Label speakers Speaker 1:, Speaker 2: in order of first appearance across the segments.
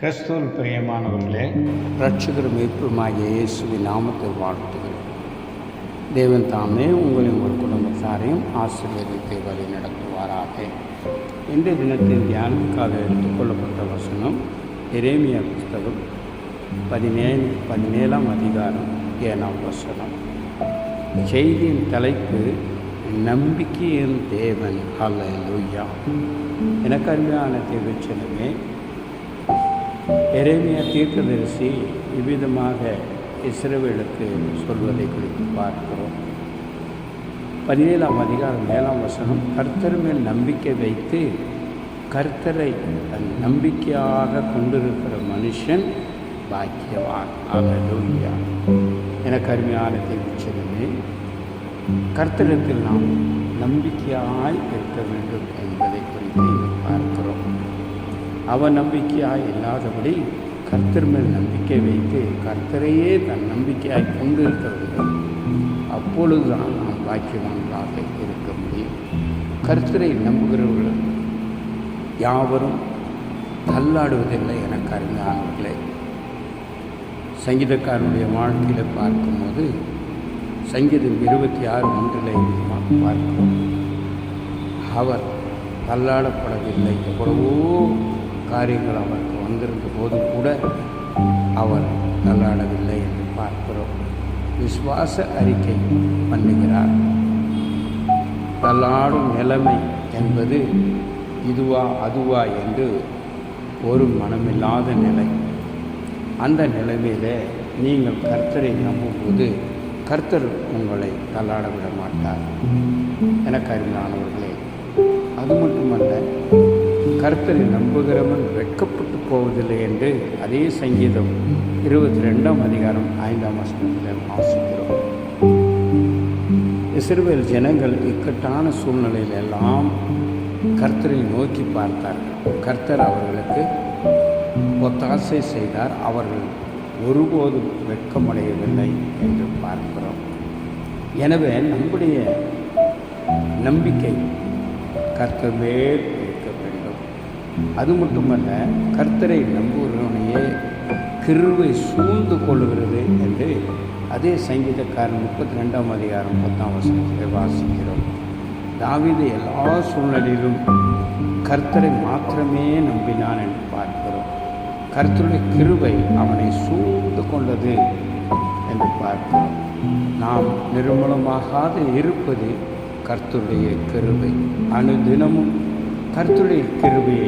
Speaker 1: கிறிஸ்துவில் பிரியமானவர்களே
Speaker 2: ரட்சகர் மீட்புமாகிய இயேசுவின் நாமத்தை வாழ்த்துகிறேன் தேவன் தாமே உங்களின் ஒரு குடும்பத்தாரையும் ஆசீர்வதித்து வழி நடத்துவாராக. இன்றைய தினத்தின் தியானத்துக்காக எடுத்துக்கொள்ளப்பட்ட வசனம் எரேமியா புஸ்தகம் பதினேழு பதினேழாம் அதிகாரம் ஏழாம் வசனம். செய்தியின் தலைப்பு நம்பிக்கையின் தேவன் அல்ல லூயா எனக்கு அருமையான தேவச்சனமே எரேமியா தீர்க்கதரிசி இவ்விதமாக இஸ்ரவேலுக்கு சொல்வதை குறித்து பார்க்கிறோம். பதினேழாம் அதிகாரம் ஏழாம் வசனம் கர்த்தர் மேல் நம்பிக்கை வைத்து கர்த்தரை தன் நம்பிக்கையாக கொண்டிருக்கிற மனுஷன் பாக்கியவான். அல்லூயா என கருமையான தேவிச்சதுமே கர்த்தரத்தில் நாம் நம்பிக்கையாய் இருக்க வேண்டும் என்பதை குறித்து அவநம்பிக்கையாக இல்லாதபடி கர்த்தர் மேல் நம்பிக்கை வைத்து கர்த்தரையே தன் நம்பிக்கையாய் கொண்டு இருக்க வேண்டும் அப்பொழுதுதான் நாம் பாக்கியவான்களாக இருக்க முடியும். கர்த்தரை நம்புகிறவர்கள் யாவரும் தள்ளாடுவதில்லை என கருமையானவர்களே சங்கீதக்காரனுடைய வாழ்க்கையில் பார்க்கும்போது சங்கீதம் இருபத்தி ஆறு ஒன்றில் பார்க்கிறோம். அவர் தள்ளாடப்படவில்லை. எவ்வளவோ காரியங்கள் அவருக்கு வந்திருந்த போது கூட அவர் தள்ளாடவில்லை என்று பார்க்கிறோம். விசுவாச அறிக்கை பண்ணுகிறார். தள்ளாடும் நிலைமை என்பது இதுவா அதுவா என்று ஒரு மனமில்லாத நிலை. அந்த நிலைமையில் நீங்கள் கர்த்தரை நம்பும்போது கர்த்தர் உங்களை தள்ளாட விட மாட்டார். எனக்கு அறிந்தானவர்களே அது மட்டுமல்ல கர்த்தரை நம்புகிறவன் வெட்கப்பட்டு போவதில்லை என்று அதே சங்கீதம் இருபத்தி ரெண்டாம் அதிகாரம் ஐந்தாம் வசனத்தில் வாசிக்கிறோம். இஸ்ரேல் ஜனங்கள் இக்கட்டான சூழ்நிலையில் எல்லாம் கர்த்தரை நோக்கி பார்த்தார்கள். கர்த்தர் அவர்களுக்கு ஒத்தாசை செய்தார். அவர்கள் ஒருபோதும் வெட்கமடையவில்லை என்று பார்க்கிறோம். எனவே நம்முடைய நம்பிக்கை கர்த்தர் மேல் அது மட்டுமல்ல கர்த்தரை நம்புகிறவனையே கிருவை சூழ்ந்து கொள்ளுகிறது என்று அதே சங்கீதக்காரன் முப்பத்தி ரெண்டாம் அதிகாரம் பத்தாம் வருஷத்தில் வாசிக்கிறோம். தாவித எல்லா சூழ்நிலையிலும் கர்த்தரை மாத்திரமே நம்பினான் என்று பார்க்கிறோம். கர்த்தருடைய கிருவை அவனை சூழ்ந்து கொண்டது என்று பார்க்கிறோம். நாம் நிர்மூலமாகாத இருப்பது கர்த்தருடைய கருவை அனுதினமும் கர்த்துடைய கிருபையை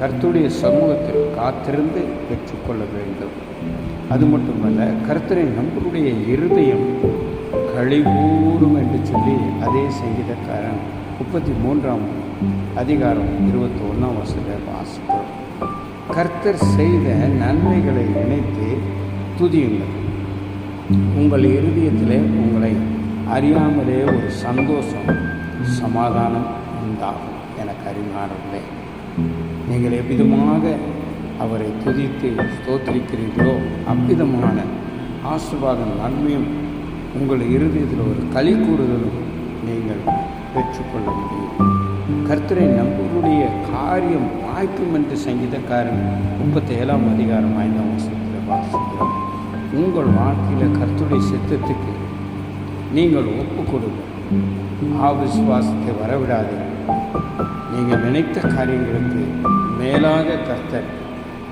Speaker 2: கர்த்துடைய சமூகத்தில் காத்திருந்து பெற்றுக்கொள்ள வேண்டும். அது மட்டுமல்ல கர்த்தரை நம்மளுடைய இருதயம் கழிவூறும் என்று சொல்லி அதே சங்கீதக்காரன் முப்பத்தி மூன்றாம் அதிகாரம் இருபத்தி ஒன்றாம் வருஷத்தில் வாசிக்கிறோம். கர்த்தர் செய்த நன்மைகளை நினைத்து துதியுங்கள். உங்கள் இருதயத்தில் உங்களை அறியாமலே ஒரு சந்தோஷம் சமாதானம் உண்டாகும். எனக்கு அறிஞானவர்களே நீங்கள் எவ்விதமாக அவரை துதித்து ஸ்தோத்திரிக்கிறீர்களோ அவ்விதமான ஆசிர்வாதம் நன்மையும் உங்கள் இருதயத்தில் ஒரு களி கூறுதலும் நீங்கள் பெற்றுக்கொள்ள முடியும். கர்த்தரை நம்புடைய காரியம் வாய்க்கும் என்று சங்கீதக்காரன் முப்பத்தி ஏழாம் அதிகாரம் ஐந்தாம் வருஷத்தில் வாசிக்கிறோம். உங்கள் வாழ்க்கையில் கர்த்தருடைய சித்தத்துக்கு நீங்கள் ஒப்பு கொடுங்க ஆவிசுவாசத்தை வரவிடாதீர்கள். நீங்கள் நினைத்த காரியங்களுக்கு மேலாக கர்த்தர்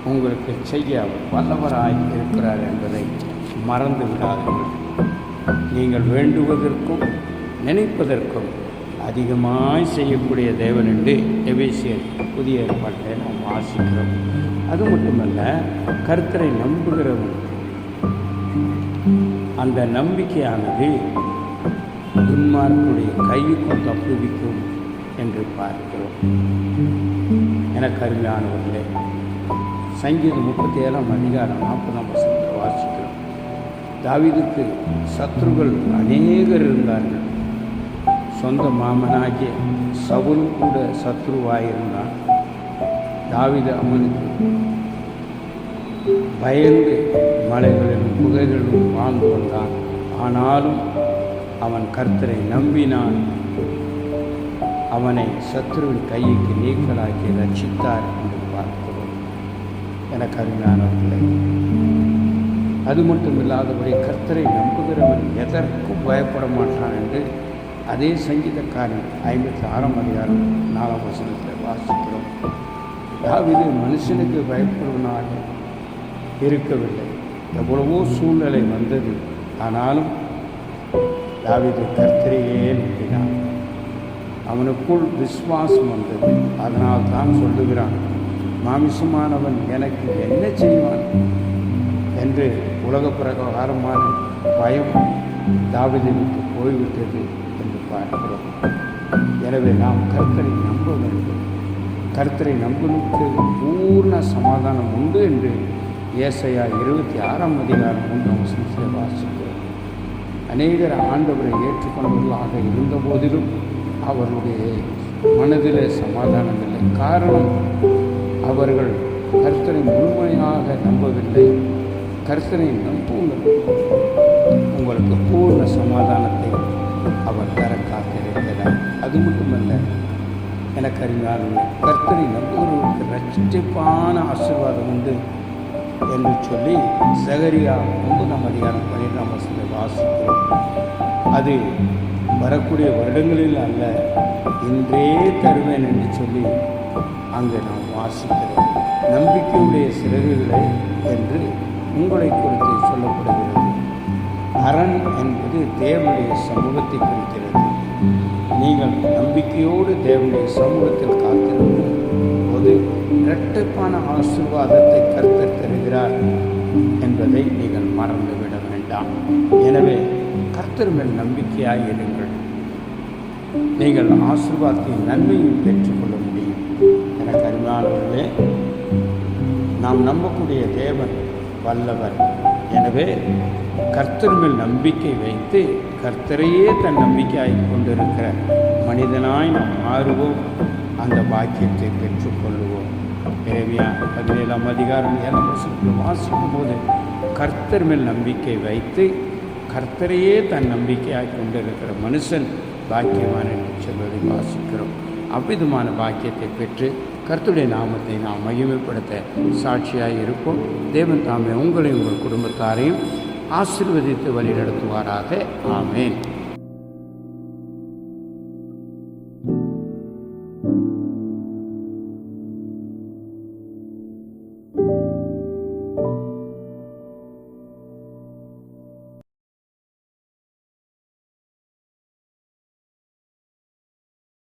Speaker 2: உங்களுக்கு செய்ய வல்லவராய் இருக்கிறார் என்பதை மறந்து விடாதீர்கள் நீங்கள் வேண்டுவதற்கும் நினைப்பதற்கும் அதிகமாய் செய்யக்கூடிய தேவன் என்று எவேசியர் புதிய ஏற்பாட்டை நாம் வாசிக்கிறோம். அது மட்டுமல்ல கர்த்தரை நம்புகிறவன் அந்த நம்பிக்கையானது துன்மார்க்குடைய கையுக்கும் தப்புவிக்கும் என்று பார்க்கிறோம். எனக்கு அருமையானவர்களே சங்கீதம் முப்பத்தி ஏழாம் அதிகாரம் நாற்பதாம் வசனத்தில் வாசிக்கிறோம். தாவிதுக்கு சத்ருகள் அநேகர் இருந்தார்கள். சொந்த மாமனாகிய சவுல் கூட சத்ருவாயிருந்தான் தாவித அவனுக்கு பயந்து மலைகளிலும் புகைகளிலும் வாழ்ந்து வந்தான். ஆனாலும் அவன் கர்த்தரை நம்பினான். அவனை சத்ருவின் கைக்கு நீக்கலாக்கி ரட்சித்தார் என்று பார்க்கிறோம். எனக்கு அருமையானவர்களே அது மட்டும் இல்லாதபடி கர்த்தரை நம்புகிறவன் எதற்கும் பயப்பட மாட்டான் என்று அதே சங்கீதக்காரன் ஐம்பத்தி ஆறாம் அதிகாரம் நாலாம் வசனத்தில் வாசிக்கிறோம். தாவிது மனுஷனுக்கு பயப்படுவனாக இருக்கவில்லை. எவ்வளவோ சூழ்நிலை வந்தது. ஆனாலும் தாவிது கர்த்தரையே நம்பினான். அவனுக்குள் விஸ்வாசம் வந்தது. அதனால் தான் சொல்லுகிறான் மாமிசமானவன் எனக்கு என்ன செய்வான்? என்று உலக பிரகாரமான பயம் தாவிதனுக்கு போய்விட்டது என்று பார்க்கிறோம். எனவே நாம் கர்த்தரை நம்ப வேண்டும். கர்த்தரை நம்பனுக்கு பூர்ண சமாதானம் உண்டு என்று ஏசையா இருபத்தி ஆறாம் அதிகாரம் ஒன்று வசனத்தில் வாசிக்கிறோம். அநேகர் ஆண்டவரை ஏற்றுக்கொண்டவர்களாக இருந்த போதிலும் அவருடைய மனதில் சமாதானம் இல்லை. காரணம் அவர்கள் கர்த்தரை முழுமையாக நம்பவில்லை. கர்த்தரை நம்புங்கள். உங்களுக்கு பூர்ண சமாதானத்தை அவர் தர காத்திருக்கிறார். அது மட்டுமல்ல எனக்கு அறிந்தாலும் கர்த்தரை நம்புகிறவர்களுக்கு ரட்சிப்பான ஆசீர்வாதம் உண்டு என்று சொல்லி சகரியா ஒன்பதாம் அதிகாரம் பன்னிரெண்டாம் வசனத்தை வாசிக்கிறோம். அது வரக்கூடிய வருடங்களில் அல்ல இன்றே தருவேன் என்று சொல்லி அங்கே நாம் வாசிக்கிறோம். நம்பிக்கையுடைய சிறகுகளை என்று உங்களை குறித்து சொல்லப்படுகிறது. அரண் என்பது தேவனுடைய சமூகத்தை குறிக்கிறது. நீங்கள் நம்பிக்கையோடு தேவனுடைய சமூகத்தில் காத்திருக்கும் போது இரட்டைப்பான ஆசீர்வாதத்தை கருத்தர் தருகிறார் என்பதை நீங்கள் மறந்துவிட வேண்டாம். எனவே கர்த்தர் மேல் நம்பிக்கையாக இருங்கள் நீங்கள் ஆசீர்வாதத்தின் நன்மையும் பெற்றுக்கொள்ள முடியும். என கருணாளர்களே நாம் நம்பக்கூடிய தேவன் வல்லவர். எனவே கர்த்தர் மேல் நம்பிக்கை வைத்து கர்த்தரையே தன் நம்பிக்கையாகி கொண்டிருக்கிற மனிதனாய் நாம் மாறுவோம். அந்த பாக்கியத்தை பெற்றுக்கொள்வோம் தேவையா பதினேழாம் அதிகாரம் ஏழாம் வருஷத்தில் வாசிக்கும் போது கர்த்தர் மேல் நம்பிக்கை வைத்து கர்த்தரையே தன் நம்பிக்கையாய் கொண்டிருக்கிற மனுஷன் பாக்கியவான் என்று சொல்வதை வாசிக்கிறோம். அவ்விதமான பாக்கியத்தை பெற்று கர்த்துடைய நாமத்தை நாம் மகிமைப்படுத்த சாட்சியாக இருப்போம். தேவன் தாமே உங்களையும் உங்கள் குடும்பத்தாரையும் ஆசீர்வதித்து வழி நடத்துவாராக ஆமேன்.